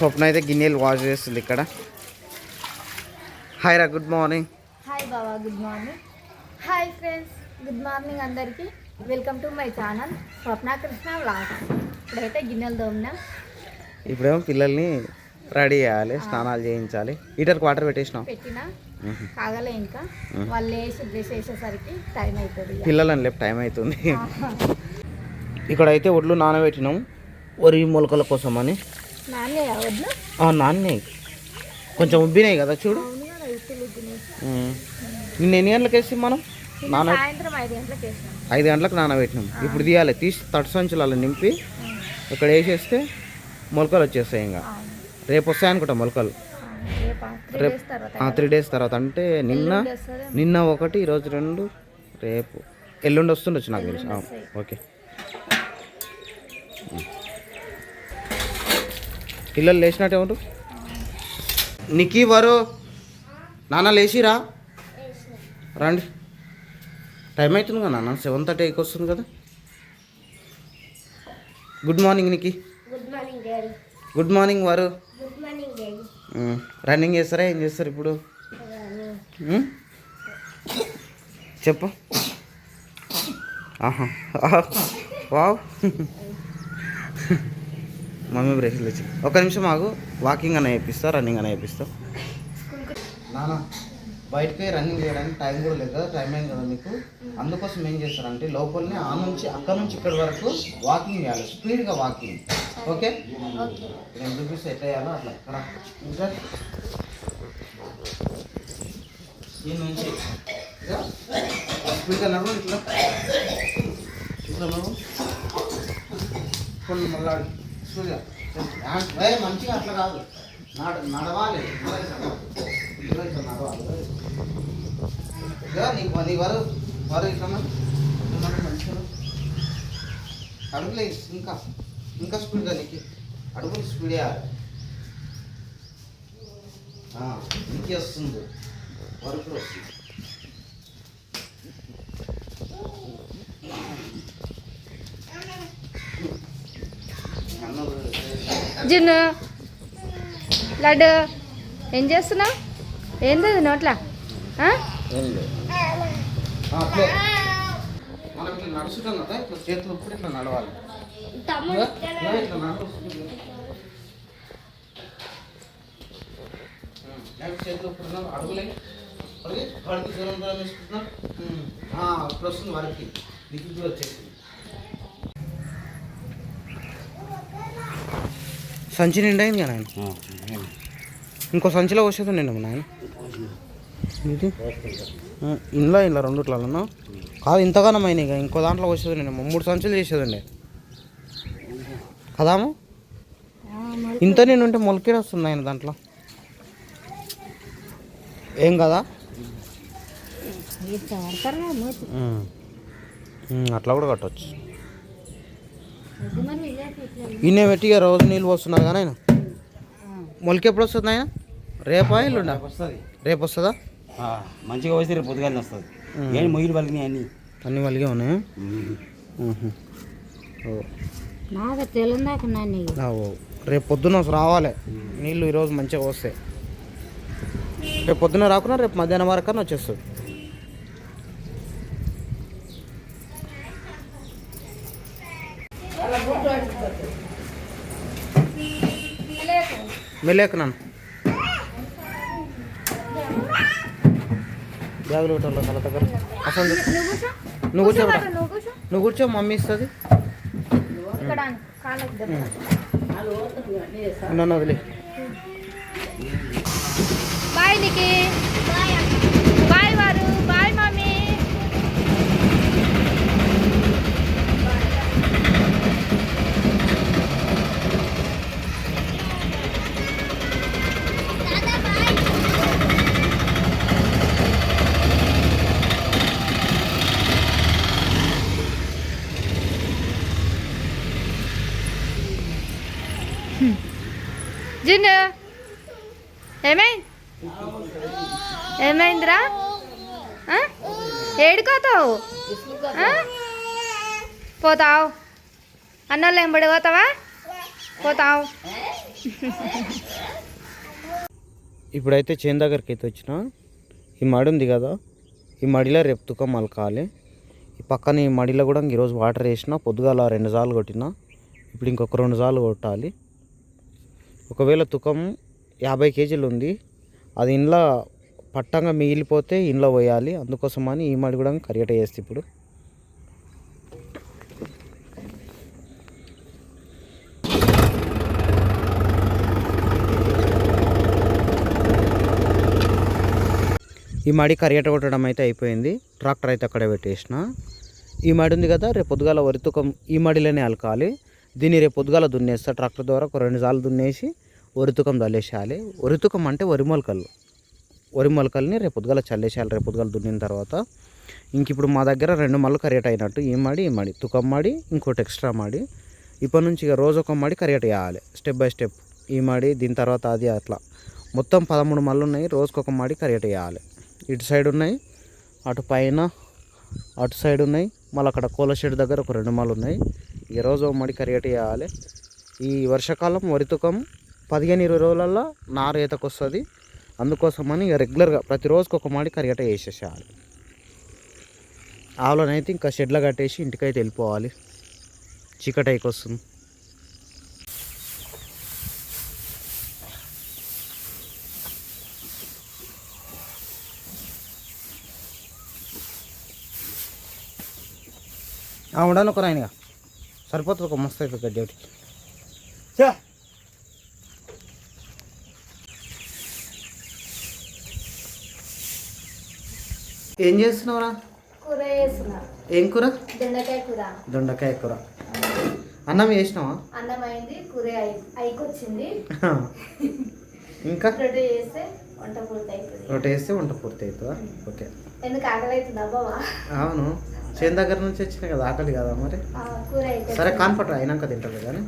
స్వప్న అయితే గిన్నెలు వాష్ చేస్తుంది ఇక్కడ. హాయ్ రా గుడ్ మార్నింగ్ హాయ్ బాబా good morning hi friends good morning అందరికీ. Welcome to my channel Swapna Krishna vlogs ఇప్పుడైతే గిన్నెలు తోమినాం. ఇప్పుడేమో పిల్లల్ని రెడీ చేయాలి స్నానాలు చేయించాలి. హీటర్కి వాటర్ పెట్టేసినాం. పెట్టిన కాగలే ఇంకా. వాళ్ళు వేసి డ్రెస్ వేసేసరికి టైం అవుతుంది. పిల్లలని లేపు టైం అవుతుంది. ఇక్కడ అయితే ఒడ్లు నానబెట్టినాం. వరి మొలకల కోసం అని నాన్నే కొంచెం ఉబ్బినాయి కదా చూడు. నిన్న ఎన్ని గంటలకు వేసి మనం? నిన్న ఐదు గంటలకు నానబెట్టినాం. ఇప్పుడు తీయాలి. తీసి తడి సంచులు అలా నింపి ఇక్కడ వేసేస్తే మొలకలు వచ్చేస్తాయి ఇంకా. రేపు వస్తాయి అనుకుంటా మొలకలు. రేపా త్రీ డేస్ తర్వాత అంటే నిన్న. నిన్న ఒకటి ఈరోజు రెండు రేపు. ఎల్లుండి వస్తుండొచ్చు నాకు తెలుసు. ఓకే. పిల్లలు లేచినట్టే ఉంటు నిక్కీ వరు నాన్న లేచిరా? రండి. టైం అవుతుంది కదా నాన్న సెవెన్ థర్టీ ఎయికి వస్తుంది కదా. Good morning Nikki. Good morning వారు. రన్నింగ్ చేస్తారా? ఏం చేస్తారు ఇప్పుడు? ఉమ్? చెప్పు. ఆహా. ఆహా. వావ్ మమ్మీ బ్రేక్లు వచ్చి ఒక నిమిషం ఆగు. వాకింగ్ అన్న వేపిస్తా రన్నింగ్ అన్న వేపిస్తా నాన్న బయటకి రన్నింగ్ చేయడానికి టైం కూడా లేదు కదా టైం అయింది కదా మీకు? అందుకోసం ఏం చేస్తారంటే లోపలనే ఆ నుంచి అక్కడ నుంచి ఇక్కడ వరకు వాకింగ్ చేయాలి. స్పీడ్గా వాకింగ్ ఓకే? ఓకే. నేను చూపిస్తే ఎట్లా చేయాలో అట్లా. ఇంకా? ఈ నుంచి. స్పీడ్గా నడవ ఇట్లా. ఇట్లా మళ్ళా చూడగా ఏ, మంచిగా అట్లా కాదు. నడ నడవాలి. నడవాలి నీకు నీ వరు వరు ఇట్లా మంచిగా అడుగులే ఇంకా ఇంకా స్పీడ్గా నీకు. అడుగులు స్పీడ్ వేయాలి ఇంకే వస్తుంది. వరకు వస్తుంది. జున్ను లడ్డు. ఏం చేస్తున్నావు? ఏంది అది నోట్లా? ఏం లేదు. ఆ, అట్లే. మనం ఇట్లా నడుచుతాం కదా ఇట్లా చేతులు ఇప్పుడు ఇట్లా నడవాలి ఇక, ఇక ఇట్లా నడు. ఉమ్, నెక్స్ట్ చేతులు ఇప్పుడు అడుగులే అడుగు వాడికి దూరం దూరం వేసుకుంటున్నాం ఉమ్, ఆ, ఇప్పుడు వస్తుంది వాడికి నీకు కూడా వచ్చేసింది సంచి నిండా అయింది కదా నాయన ఇంకో సంచిలో వచ్చేది నిండా నాయన. ఇది ఇంట్లో ఇంట్లో రెండుట్లలో కాదు ఇంతగానం అయినాయి ఇక. ఇంకో దాంట్లో వచ్చేది నేను మూడు సంచులు చేసేదండి కదాము ఇంత నేను ఉంటే మొలకేడు వస్తుంది ఆయన దాంట్లో? ఏం కదా? అట్లా కూడా కట్టవచ్చు ఇన్నే పెట్టి ఇక రోజు నీళ్ళు పోస్తున్నారు కానీ ఆయన. మొలక ఎప్పుడు వస్తుంది ఆయన? రేపా ఇల్లుండా వస్తుంది. రేపు వస్తుందా? మంచిగా వస్తే రేపు పొద్దుగానే వస్తుంది. ఏం మొయ్యలు పలికినాయి అన్ని? అన్ని ఉన్నాయి. రేపు పొద్దున రావాలి. నీళ్ళు ఈరోజు మంచిగా వస్తాయి రేపు పొద్దున రాకుండా రేపు మధ్యాహ్నం వరకు వచ్చేస్తుంది. మెల్లేక నన్ను. బ్యాగులు పెట్టాలి తల దగ్గర? అసలు నువ్వు కూర్చో. నువ్వు కూర్చో మమ్మీ ఇస్తుంది. నన్ను వదిలే బాయ్ నికి బాయ్ వారు బాయ్ మమ్మీ జిన్ను ఏమైంది? ఏమైందిరా? ఏడుకోతావు? పోతావు. అన్నోళ్ళు ఎంబడి పోతావా పోతావు. ఇప్పుడైతే చేను దగ్గరికి అయితే వచ్చిన. ఈ మడి ఉంది కదా ఈ మడిలో రేపు తుకం అలకాలి ఈ పక్కన ఈ మడిలో కూడా ఈరోజు వాటర్ వేసిన పొద్దుగాల రెండు సార్లు కొట్టిన. ఇప్పుడు ఇంకొక రెండు సార్లు కొట్టాలి. ఒకవేళ తుకం యాభై కేజీలు ఉంది. అది ఇంట్లో పట్టంగా మిగిలిపోతే ఇంట్లో పోయాలి. అందుకోసమని ఈ మడి కూడా కరిగట చేస్తే ఇప్పుడు. ఈ మడి కరిగట కొట్టడం అయితే అయిపోయింది. ట్రాక్టర్ అయితే అక్కడే పెట్టేసిన. ఈ మడి ఉంది కదా రేపు పొద్దుగాల వరితుకం ఈ మడిలోనే అలకాలి. దీన్ని రేపు పొద్దుగాల దున్నేస్తా. ట్రాక్టర్ ద్వారా ఒక రెండు సార్లు దున్నేసి ఒరుతుకం చల్లేసేయాలి. వరి అంటే వరి మొలకలు వరి మొలకల్ని రేపు చల్లేసేయాలి. రేపు దున్నిన తర్వాత ఇంక ఇప్పుడు మా దగ్గర రెండు మళ్ళు కరిగట అయినట్టు. ఈ మడి ఈ మడి. తుకం మాడి ఇంకోటి ఎక్స్ట్రా మాడి. ఇప్పటి నుంచి ఇక రోజు ఒక మడి కరిగట వేయాలి స్టెప్ బై స్టెప్. ఈ మడి దీని తర్వాత అది అట్లా. మొత్తం పదమూడు మళ్ళు ఉన్నాయి. రోజుకొక మాడి కరిగట వేయాలి ఇటు సైడ్ ఉన్నాయి. అటు పైన అటు సైడ్ ఉన్నాయి. మళ్ళీ అక్కడ కోల షెడ్ దగ్గర ఒక రెండు మాలు ఉన్నాయి. ఈ రోజు ఒక మడి కరిగట వేయాలి ఈ వర్షాకాలం వరితుకం పదిహేను ఇరవై రోజులలో నారు ఈతకు వస్తుంది. అందుకోసమని ఇక రెగ్యులర్గా ప్రతిరోజుకి ఒక మాడి కరిగట వేసేసేయాలి ఆవులనైతే ఇంకా షెడ్లో కట్టేసి ఇంటికైతే వెళ్ళిపోవాలి. చీకటైకి వస్తుంది. వస్తుంది ఉండను ఒక రాయనగా సరిపోతుంది ఒక మస్తు అయిపోతుంది గడ్డి ఒకటి. ఏం చేస్తున్నావురా? కూర చేస్తున్నా. ఏం కూర? దొండకాయ కూర. దొండకాయ కూర. అన్నం చేసినావా? అన్నం అయింది కూర అయి- అయికొచ్చింది. ఇంకా? రొట్టె చేస్తే వంట పూర్తి అవుతుంది ఒకటి వేస్తే వంట పూర్తి అవుతుందా ఓకే. ఎందుకు ఆకలి అవుతుందా బావా అవును. చేను దగ్గర నుంచి వచ్చినాయి కదా ఆకలి కదా మరి? సరే కాన్పట్రా అయినాక తింటుంది కానీ